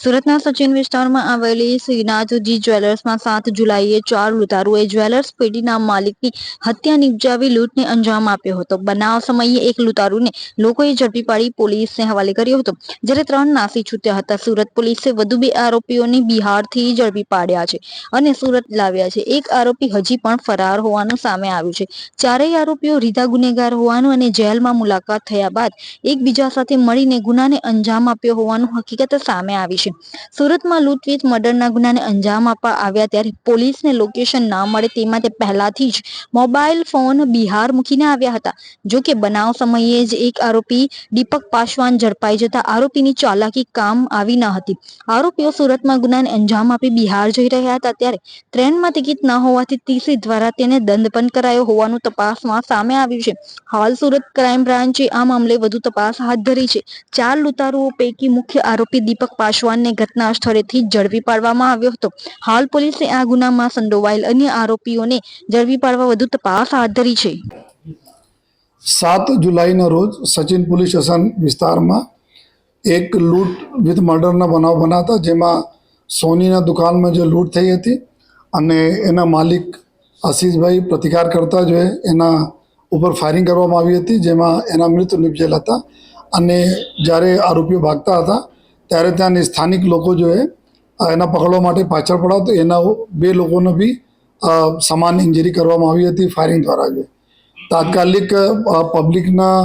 સુરતના સચિન વિસ્તારમાં આવેલી શ્રીનાથજી જ્વેલર્સમાં સાત જુલાઈએ ચાર લૂંટારુએ જ્વેલર્સ પેઢીના માલિકની હત્યા નિપજાવી લૂંટને અંજામ આપ્યો હતો. બનાવ સમયે એક લૂંટારુને લોકોએ ઝડપી પાડી પોલીસને હવાલે કર્યો હતો. જ્યારે ત્રણ નાસી છૂટ્યા હતા, સુરત પોલીસે વધુ બે આરોપીઓને બિહારથી ઝડપી પાડ્યા છે અને સુરત લાવ્યા છે. એક આરોપી હજી પણ ફરાર હોવાનું સામે આવ્યું છે. ચારેય આરોપીઓ રીધા ગુનેગાર હોવાનું અને જેલમાં મુલાકાત થયા બાદ એકબીજા સાથે મળીને ગુનાને અંજામ આપ્યો હોવાનું હકીકત સામે આવી છે. સુરતમાં લૂંટવીત મર્ડરના ગુનાને અંજામ આપવા આવ્યા ત્યારે પોલીસને લોકેશન ના મળે તે માટે પહેલાથી જ મોબાઈલ ફોન બિહાર મૂકીને આવ્યા હતા. જો કે બનાવ સમયે જ એક આરોપી દીપક પાસવાન ઝડપાઈ જતા આરોપીની ચાલાકી કામ આવી ન હતી. આરોપીઓ સુરતમાં ગુનાને અંજામ આપી બિહાર જઈ રહ્યા હતા ત્યારે ટ્રેનમાં ટિકિટ ન હોવાથી ટીસી દ્વારા તેને દંડ પણ કરાયો હોવાનું તપાસમાં સામે આવ્યું છે. હાલ સુરત ક્રાઇમ બ્રાન્ચે આ મામલે વધુ તપાસ હાથ ધરી છે. ચાર લૂંટારુઓ પૈકી મુખ્ય આરોપી દીપક પાસવાનને ઘટના સ્થળેથી ઝડપી પાડવામાં આવ્યો હતો. હાલ પોલીસે આ ગુનામાં સંડોવાયેલ અન્ય આરોપીઓને ઝડપી પાડવા વધુ તપાસ હાથ ધરી છે. સાત જુલાઈના રોજ સચિન પોલીસ સ્ટેશન વિસ્તારમાં એક લૂંટ વિથ મર્ડરના બનાવ બન્યા જેમાં સોનીના દુકાનમાં જે લૂંટ થઈ હતી અને એના માલિક આશીષભાઈ પ્રતિકાર કરતા જ એના ઉપર ફાયરિંગ કરવામાં આવી હતી, જેમાં એના મૃત્યુ નિપજેલા હતા અને જ્યારે આરોપીઓ ભાગતા હતા ત્યારે ત્યાંની સ્થાનિક લોકો જો એના પકડવા માટે પાછળ પડાવ તો એના બે લોકોને બી સમાન ઇન્જરી કરવામાં આવી હતી ફાયરિંગ દ્વારા જો. તાત્કાલિક પબ્લિકના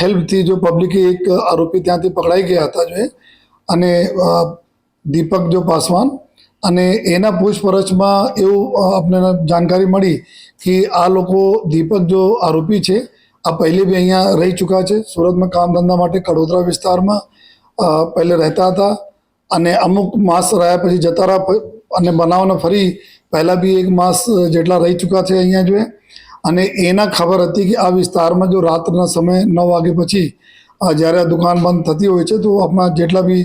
હેલ્પથી જો પબ્લિકે એક આરોપી ત્યાંથી પકડાઈ ગયા હતા જો અને દીપક જો પાસવાન, અને એના પૂછપરછમાં એવું આપણે જાણકારી મળી કે આ લોકો દીપક જો આરોપી છે, આ પહેલે બી અહીંયા રહી ચૂક્યા છે. સુરતમાં કામ ધંધા માટે કડોદરા વિસ્તારમાં પહેલે રહેતા હતા અને અમુક માસ રહ્યા પછી જતા રહ્યા અને બનાવને ફરી પહેલાં બી એક માસ જેટલા રહી ચૂક્યા છે અહીંયા જોઈએ અને એના ખબર હતી કે આ વિસ્તારમાં જો રાત્રના સમય નવ વાગે પછી જ્યારે આ દુકાન બંધ થતી હોય છે, તો આપણા જેટલા બી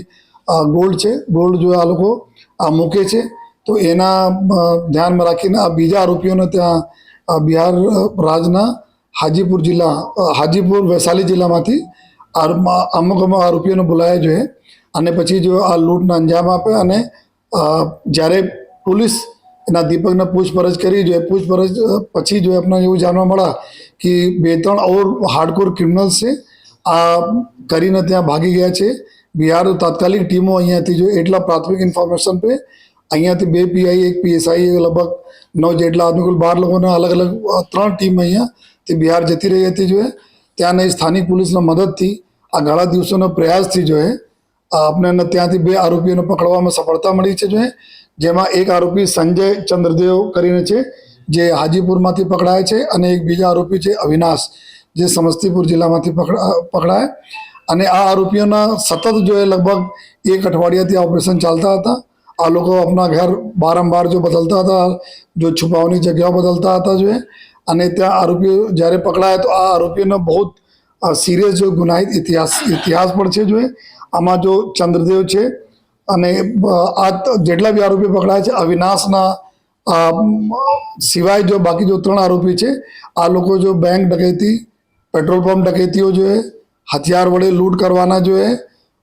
ગોલ્ડ છે, ગોલ્ડ જો આ લોકો આ મૂકે છે, તો એના ધ્યાનમાં રાખીને આ બીજા આરોપીઓને ત્યાં બિહાર રાજના હાજીપુર જિલ્લા હાજીપુર વૈશાલી જિલ્લામાંથી આર- અમુક અમુક આરોપીઓને બોલાયા જોઈએ. અને પછી જો આ લૂંટને અંજામ આપે અને જ્યારે પોલીસ એના દીપકને પૂછપરછ કરી જોઈએ પૂછપરછ પછી જો આપણે એવું જાણવા મળ્યા કે બે ત્રણ ઓર હાર્ડકોર ક્રિમિનલ્સ છે, આ કરીને ત્યાં ભાગી ગયા છે. બિહાર તાત્કાલિક ટીમો અહીંયાથી જો એટલા પ્રાથમિક ઇન્ફોર્મેશન પે, અહીંયાથી બે પીઆઈ, એક પીએસઆઈ લગભગ નવ જેટલા આદમી કુલ બાર લોકોના અલગ અલગ ત્રણ ટીમ અહીંયાથી બિહાર જતી રહી હતી જોઈએ ત્યાંની સ્થાનિક પોલીસના મદદથી આ ઘણા દિવસોના પ્રયાસથી જોઈએ આપણને ત્યાંથી બે આરોપીઓને પકડવામાં સફળતા મળી છે જોઈએ જેમાં એક આરોપી સંજય ચંદ્રદેવ કરીને છે, જે હાજીપુરમાંથી પકડાય છે અને એક બીજા આરોપી છે અવિનાશ, જે સમસ્તીપુર જિલ્લામાંથી પકડા પકડાય અને આ આરોપીઓના સતત જો લગભગ એક અઠવાડિયાથી ઓપરેશન ચાલતા હતા આ લોકો આપણા ઘર બારંબાર જો બદલતા હતા, જો છુપાવની જગ્યાઓ બદલતા હતા જો. અને ત્યાં આરોપીઓ જ્યારે પકડાયા તો આ આરોપીઓનો બહુ સિરિયસ જો ગુનાહિત ઇતિહાસ ઇતિહાસ પણ છે જો આમાં જો ચંદ્રદેવ છે અને આ જેટલા બી આરોપી પકડાયા છે, અવિનાશના સિવાય જો બાકી જો ત્રણ આરોપી છે, આ લોકો જો બેંક ડકેતી, પેટ્રોલ પંપ ડકેતીઓ જોઈએ હથિયાર વડે લૂંટ કરવાના જોઈએ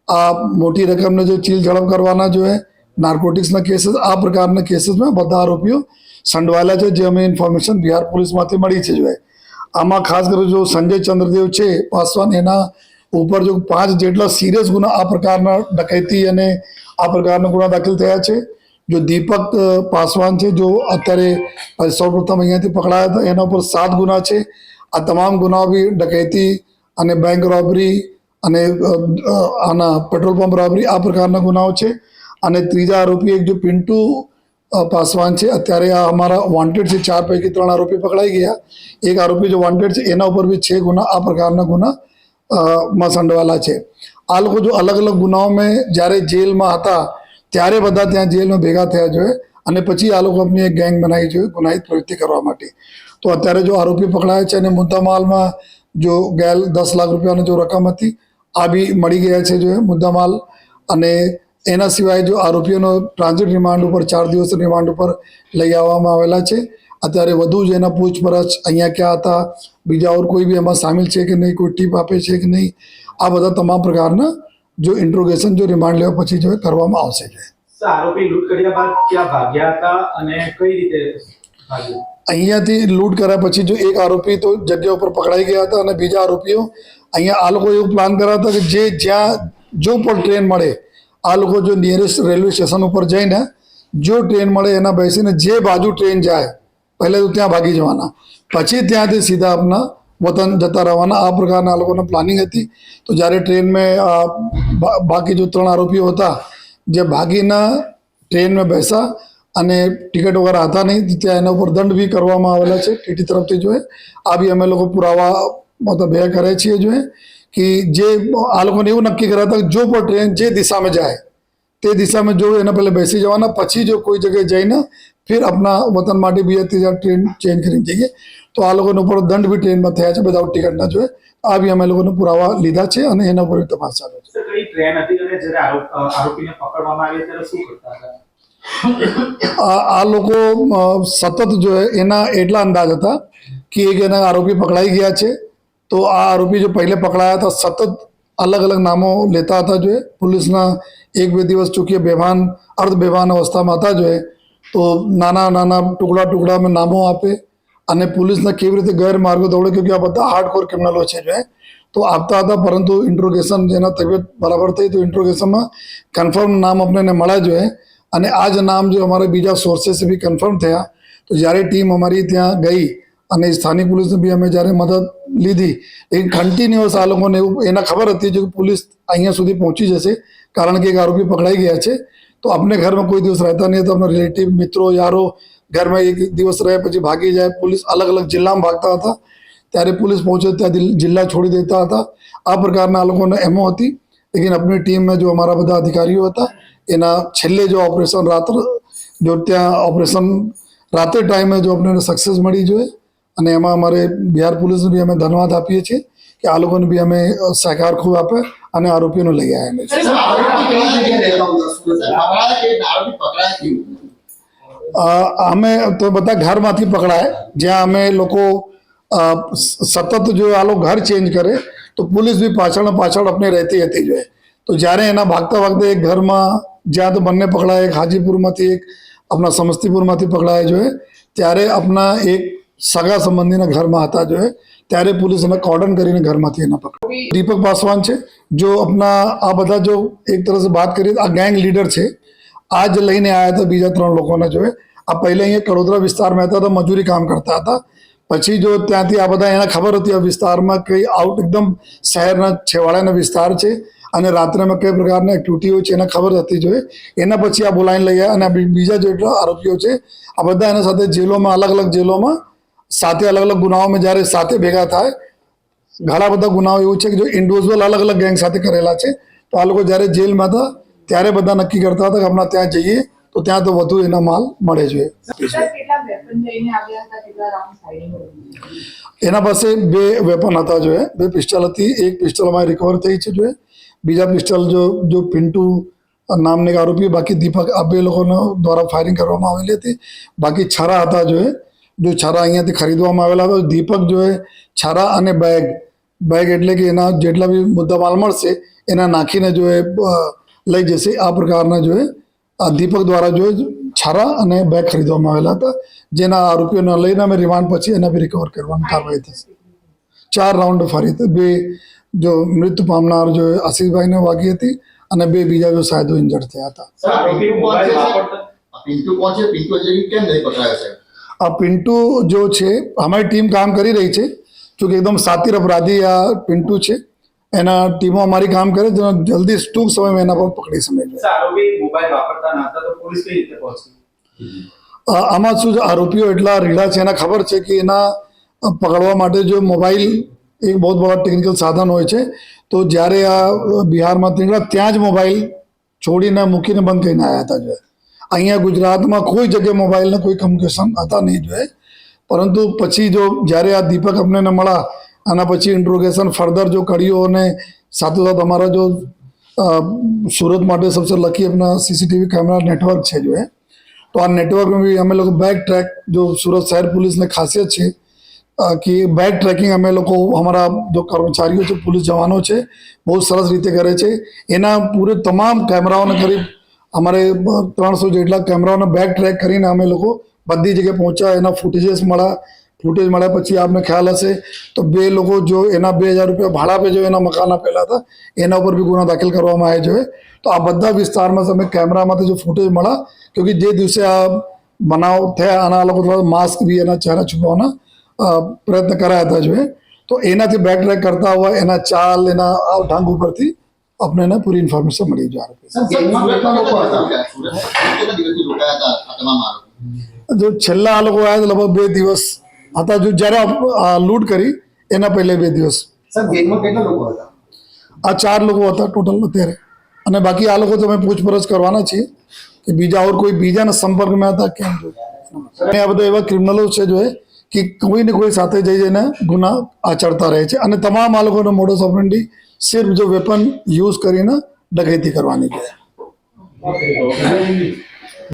આ મોટી રકમને જો ચીલ ઝડપ કરવાના જોઈએ નાર્કોટિક્સના કેસીસ આ પ્રકારના કેસીસમાં બધા આરોપીઓ સંડવાયેલા છે. જે અમે ઇન્ફોર્મેશન બિહાર પોલીસમાંથી મળી છે જોઈએ આમાં ખાસ કરીને જો સંજય ચંદ્રદેવ છે, પાસવાન, એના ઉપર જો પાંચ જેટલા સિરિયસ ગુના આ પ્રકારના ડકૈતી અને આ પ્રકારના ગુના દાખલ થયા છે. જો દીપક પાસવાન છે, જો અત્યારે સૌપ્રથમ અહીંયાથી પકડાયા હતા, એના ઉપર સાત ગુના છે. આ તમામ ગુનાઓ બી ડકૈતી અને બેંક રોબરી અને આના પેટ્રોલ પંપ રોબરી આ પ્રકારના ગુનાઓ છે. અને ત્રીજા આરોપી એક જો પિન્ટુ પાસવાન છે, અત્યારે આ અમારા વોન્ટેડ છે, ચાર પૈકી ત્રણ આરોપી પકડાઈ ગયા. એક આરોપી જો વોન્ટેડ છે, એના ઉપર બી છે ગુના, આ પ્રકારના ગુના માં સંડવાયેલા છે. આ લોકો જો અલગ અલગ ગુનાઓમાં જ્યારે જેલમાં હતા, ત્યારે બધા ત્યાં જેલમાં ભેગા થયા જોઈએ અને પછી આ લોકો આપની એક ગેંગ બનાવી જોઈએ ગુનાહિત પ્રવૃત્તિ કરવા માટે. તો અત્યારે જો આરોપી પકડાયા છે અને મુદ્દામાલમાં જો ગેલ દસ લાખ રૂપિયાની જો રકમ હતી, આ બી મળી ગયા છે જો મુદ્દામાલ અને એના સિવાય જો આરોપીઓનો ટ્રાન્ઝિટ રિમાન્ડ ઉપર ચાર દિવસ રિમાન્ડ ઉપર લઈ આવવામાં આવેલા છે. અત્યારે વધુ જ એના પૂછપરછ અહીંયા ક્યાં હતા બીજા ઓર કોઈ બી એમાં સામેલ છે કે નહીં કોઈ ટીપ આપે છે કે નહીં આ બધા તમામ પ્રકારના જો ઇન્ટ્રોગેશન જો રિમાન્ડ લેવા પછી જો કરવામાં આવશે આરોપી લૂંટ કર્યા બાદ ક્યાં ભાગ્યા હતા અને કઈ રીતે અહીંયાથી લૂંટ કર્યા પછી જો એક આરોપી તો જગ્યા ઉપર પકડાઈ ગયા હતા અને બીજા આરોપીઓ અહીંયા આ લોકો એવું પ્લાન કર્યા હતા કે જે જ્યાં જો પણ ટ્રેન મળે આ લોકો જો નિયરેસ્ટ રેલવે સ્ટેશન ઉપર જઈને જો ટ્રેન મળે, એના બેસીને જે બાજુ ટ્રેન જાય, પહેલે તો ત્યાં ભાગી જવાના. પછી ત્યાંથી સીધા આપના વતન જતા રહેવાના. આ પ્રકારના લોકોને પ્લાનિંગ હતી. તો જ્યારે ટ્રેનમાં બાકી જો ત્રણ આરોપીઓ હતા, જે ભાગીના ટ્રેનમાં બેસા અને ટિકિટ વગેરે હતા નહીં ત્યાં એના ઉપર દંડ બી કરવામાં આવેલા છે. ટીટી તરફથી જોઈએ આ બી અમે લોકો પુરાવા મતલબ ભે કરે છીએ જોઈએ કે જે આ લોકોને એવું નક્કી કર્યા હતા કે જો પણ ટ્રેન જે દિશામાં જાય તે દિશામાં જો એના પહેલાં બેસી જવાના પછી જો કોઈ જગ્યાએ જઈને ફિર આપણા વતન માટે બી ત્રીજા ટ્રેન ચેન્જ કરીને જઈએ તો આ લોકોને ઉપર દંડ બી ટ્રેનમાં થયા છે વિધાઉટ ટિકિટના જોઈએ આ બી અમે લોકોને પુરાવા લીધા છે અને એના ઉપર તપાસ ચાલુ છે આ લોકો સતત જો એના એટલા અંદાજ હતા? કે એક એના આરોપી પકડાઈ ગયા છે તો આ આરોપી જો પહેલે પકડાયા હતા, સતત અલગ અલગ નામો લેતા હતા જોઈએ પોલીસના એક બે દિવસ ચૂકીએ બેભાન, અર્ધ બેભાન અવસ્થામાં હતા જોઈએ તો નાના નાના ટુકડા ટુકડામાં નામો આપે અને પોલીસના કેવી રીતે ગેરમાર્ગો દોડે કે આ બધા હાર્ડકોર ક્રિમિનલો છે જોઈએ તો આપતા હતા, પરંતુ ઇન્ટ્રોગેશન જેના તબિયત બરાબર થઈ તો ઇન્ટ્રોગેશનમાં કન્ફર્મ નામ આપણને મળ્યા જોઈએ અને આ જ નામ જો અમારે બીજા સોર્સેસ બી કન્ફર્મ થયા. તો જ્યારે ટીમ અમારી ત્યાં ગઈ અને સ્થાનિક પોલીસને બી અમે જ્યારે મદદ લીધી. એ કન્ટિન્યુઅસ આ લોકોને એવું એને ખબર હતી કે પોલીસ અહીંયા સુધી પહોંચી જશે, કારણ કે એક આરોપી પકડાઈ ગયા છે. તો આપણે ઘરમાં કોઈ દિવસ રહેતા નહીં, તો આપણા રિલેટિવ મિત્રો, યારો ઘરમાં એક દિવસ રહે પછી ભાગી જાય. પોલીસ અલગ અલગ જિલ્લામાં ભાગતા હતા. ત્યારે પોલીસ પહોંચે ત્યાં જિલ્લા છોડી દેતા હતા. આ પ્રકારના આ લોકોને એમો હતી. લેકિન આપણી ટીમમાં જો અમારા બધા અધિકારીઓ હતા, એના છેલ્લે જો ઓપરેશન રાત્ર, જો ત્યાં ઓપરેશન રાતે ટાઈમે જો આપણને સક્સેસ મળી જોઈએ અને એમાં અમારે બિહાર પોલીસને બી અમે ધન્યવાદ આપીએ છીએ કે આ લોકોને બી અમે સહકાર ખૂબ આપે અને આરોપીઓને લઈ આવ્યા અમે. તો બધા ઘરમાંથી પકડાય. જ્યાં અમે લોકો સતત જો આ લોકો ઘર ચેન્જ કરે તો પોલીસ બી પાછળ પાછળ આપણે રહેતી હતી જોઈએ. તો જ્યારે એના ભાગતા ભાગતા એક ઘરમાં જ્યાં તો બંને પકડાય એક હાજીપુરમાંથી એક આપણા સમસ્તીપુરમાંથી પકડાયા જોઈએ. ત્યારે આપણા એક સગા સંબંધીના ઘરમાં હતા જો ત્યારે પોલીસ એને કોર્ડન કરીને ઘરમાંથી એના પકડ દીપક પાસવાન છે, જો આપણા આ બધા જો એક તરફ વાત કરીએ આ ગેંગ લીડર છે. આ જ લઈને આવ્યા હતા બીજા ત્રણ લોકોને જોએ. આ પહેલાં અહીંયા કડોદરા વિસ્તારમાં હતા, તો મજૂરી કામ કરતા હતા. પછી જો ત્યાંથી આ બધા એને ખબર હતી, આ વિસ્તારમાં કઈ આઉટ એકદમ શહેરના છેવાડાના વિસ્તાર છે. અને રાત્રેમાં કઈ પ્રકારના એક્ટિવિટી હોય છે એને ખબર હતી જોઈએ એના પછી આ બોલાવીને લઈ આવ્યા અને બીજા જેટલા આરોપીઓ છે, આ બધા એના સાથે જેલોમાં અલગ અલગ જેલોમાં સાથે અલગ અલગ ગુનાઓમાં જ્યારે સાથે ભેગા થાય ઘણા બધા ગુનાઓ એવું છે કે જો ઇન્ડિવિજ્યુઅલ અલગ અલગ ગેંગ સાથે કરેલા છે તો આ લોકો જ્યારે જેલમાં હતા ત્યારે બધા નક્કી કરતા હતા કે હમણાં ત્યાં જઈએ તો ત્યાં તો વધુ એના માલ મળે છે. સર કેટલા વેપન લઈને આવ્યા હતા કેટલા રાઉન્ડ ફાયરિંગ એના પાસે બે વેપન હતા જોઈએ બે પિસ્ટલ હતી એક પિસ્ટલ અમારી રિકવર થઈ છે જોઈએ બીજા પિસ્ટલ જો જો પિન્ટુ નામને એક આરોપી બાકી દીપક આ બે લોકોનો દ્વારા ફાયરિંગ કરવામાં આવેલી હતી. બાકી છરા હતા જોઈએ જો છારા અહીંયાથી ખરીદવામાં આવેલા હતા દીપક જોએ છારા અને બેગ. બેગ એટલે કે એના જેટલા બી મુદ્દા માલ મળશે, એના નાખીને જો એ લઈ જશે. આ પ્રકારના જોઈએ આ દીપક દ્વારા જો છારા અને બેગ ખરીદવામાં આવેલા હતા. જેના આરોપીઓને લઈને અમે રિમાન્ડ પછી એના બી રિકવર કરવાની કાર્યવાહી થશે. ચાર રાઉન્ડ ફરી બે જો મૃત્યુ પામનાર જો આશીષભાઈને વાગી હતી અને બે બીજા જો સાયદો ઇન્જર્ડ થયા હતા. આ પિન્ટુ જો છે અમારી ટીમ કામ કરી રહી છે. જોકે એકદમ સાતિર અપરાધી આ પિન્ટુ છે. એના ટીમો અમારી કામ કરે છે. જલ્દી ટૂંક સમયમાં એના પર પકડી સમય આમાં શું છે? આરોપીઓ એટલા રીડા છે. એને ખબર છે કે એના પકડવા માટે જો મોબાઈલ એક બહુ બડા ટેકનિકલ સાધન હોય છે. તો જ્યારે આ બિહારમાં ત્યાં જ મોબાઈલ છોડીને મૂકીને બંધ કરીને આવ્યા હતા. જો અહીંયા ગુજરાતમાં કોઈ જગ્યાએ મોબાઈલને કોઈ કમ્યુનિકેશન હતા નહીં જોઈએ પરંતુ પછી જો જ્યારે આ દીપક અમને મળ્યા, આના પછી ઇન્ટ્રોગેશન ફર્ધર જો કર્યો અને સાથે સાથ અમારા જો સુરત માટે સૌથી લખી આપણા સીસીટીવી કેમેરા નેટવર્ક છે જો એ તો આ નેટવર્કમાં બી અમે લોકો બેક ટ્રેક જો સુરત શહેર પોલીસને ખાસિયત છે કે બેક ટ્રેકિંગ અમે લોકો અમારા જો કર્મચારીઓ છે, પોલીસ જવાનો છે, બહુ સરસ રીતે કરે છે. એના પૂરે તમામ કેમેરાઓને કરી અમારે ત્રણસો જેટલા કેમેરાઓને બેગ ટ્રેક કરીને અમે લોકો બધી જગ્યાએ પહોંચ્યા એના ફૂટેજીસ મળ્યા. ફૂટેજ મળ્યા પછી આપને ખ્યાલ હશે તો બે લોકો જો એના બે હજાર રૂપિયા ભાડા પે જો એના મકાન આપેલા હતા એના ઉપર બી ગુનો દાખલ કરવામાં આવ્યો છે. તો આ બધા વિસ્તારમાં તમે કેમેરામાંથી જો ફૂટેજ મળ્યા ક્યોંકિ જે દિવસે આ બનાવ થયા અને આ લોકો થોડા માસ્ક બી એના ચહેરા છુપાવવાના અ, પ્રયત્ન કરાયા હતા જોઈએ તો એનાથી બેક ટ્રેક કરતા હોય એના ચાલ એના આ ઢંગ ઉપરથી આપણે એને પૂરી ઇન્ફોર્મેશન મળી આરોપી જો છેલ્લા આ લોકો આવ્યા લગભગ બે દિવસ હતા. જો જ્યારે લૂંટ કરી એના પહેલે બે દિવસ. સર ગેંગમાં કેટલા લોકો હતા? આ ચાર લોકો હતા ટોટલ અત્યારે. અને બાકી આ લોકો તમે પૂછપરછ કરવાના છીએ કે બીજા ઓર કોઈ બીજાના સંપર્કમાં હતા કેમ? જો આ બધા એવા ક્રિમિનલો છે જો એ કે કોઈને કોઈ સાથે જઈ જઈને ગુના આચરતા રહે છે અને તમામ આ લોકોનો મોડો ઓપરેન્ડી સિર્ફ જો વેપન યુઝ કરીને ડકૈતી કરવાની છે.